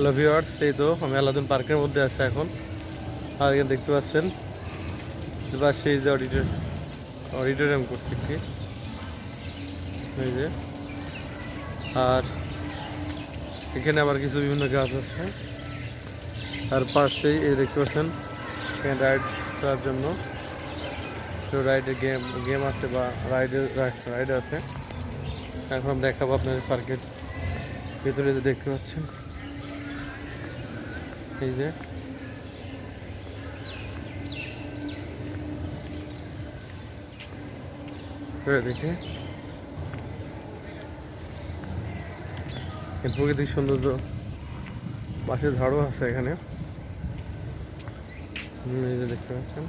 Hello viewers এই তো আমি আলাদুন পার্কের মধ্যে আছি এখন। আর এখানে দেখতে পাচ্ছেন সেই যে অডিটোর অডিটোরিয়াম করছে কি এই যে, আর এখানে আবার কিছু বিভিন্ন গাছ আছে। আর পাশেই এই দেখতে পাচ্ছেন, এখানে রাইড করার জন্য। রাইডের গেম গেম আছে বা রাইডের রাইড আছে। এখন দেখাবো আপনাদের পার্কের ভেতরে দেখতে পাচ্ছেন। এই যে। প্রকৃতিক সৌন্দর্য। পাশে ঝাড়ও আছে এখানে। এই যে দেখতে পাচ্ছেন।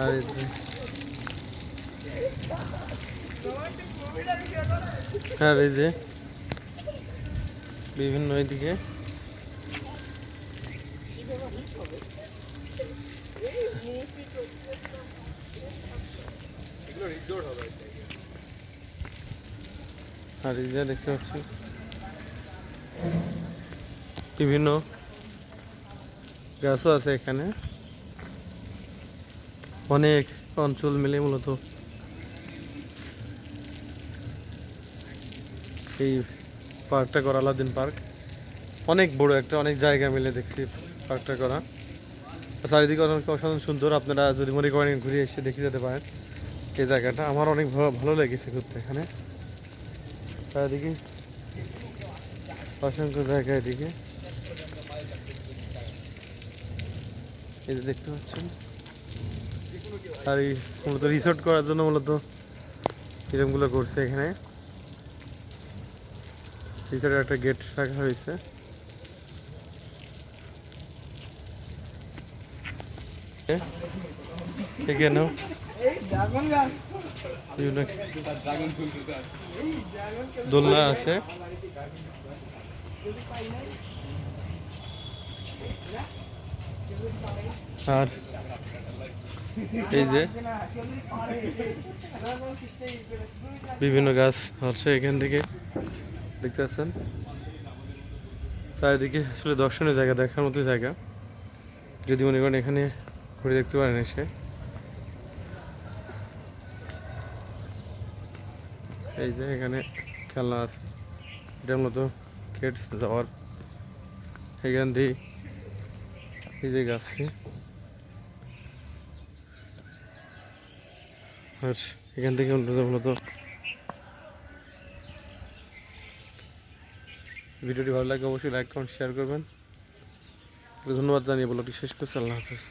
আর এই যে। আর এই যে। বিভিন্ন এদিকে। আর এই যে দেখতে পাচ্ছি। বিভিন্ন গাছও আছে এখানে। অনেক অঞ্চল মিলে মূলত এই পার্কটা করা আলাদিন পার্ক। অনেক বড় একটা, অনেক জায়গা মিলে দেখছি পার্কটা করা। চারিদিকে অনেক অসাধারণ সুন্দর, আপনারা যদি মনে করেন ঘুরে এসে দেখে যেতে পারেন এই জায়গাটা। আমার অনেক ভালো লেগেছে ঘুরতে এখানে। চারিদিকে অসংখ্য জায়গা এদিকে। এই যে দেখতে পাচ্ছেন। আর এই মূলত রিসোর্ট করার জন্য মূলত এরকমগুলো করছে এখানে। রিসোর্টের একটা গেট রাখা হয়েছে। এখানেও বিভিন্ন দোলনা আছে। আর এই যে বিভিন্ন গাছ আছে এখান থেকে। দেখতে পাচ্ছেন চারিদিকে আসলে দর্শনীয় জায়গা, দেখার মতো জায়গা। যদি মনে করেন এখানে ঘুরে দেখতে পারেন এসে। এই যে এখানে খেলনা আছে। এটার মতো কিডস যাওয়ার এখান দিয়ে এই যে গাছটি। আর এখান থেকে মূলত ভিডিওটি ভালো লাগে অবশ্যই লাইক কমেন্ট শেয়ার করবেন। ধন্যবাদ জানিয়ে বলো শেষ করছি। আল্লাহ হাফেজ।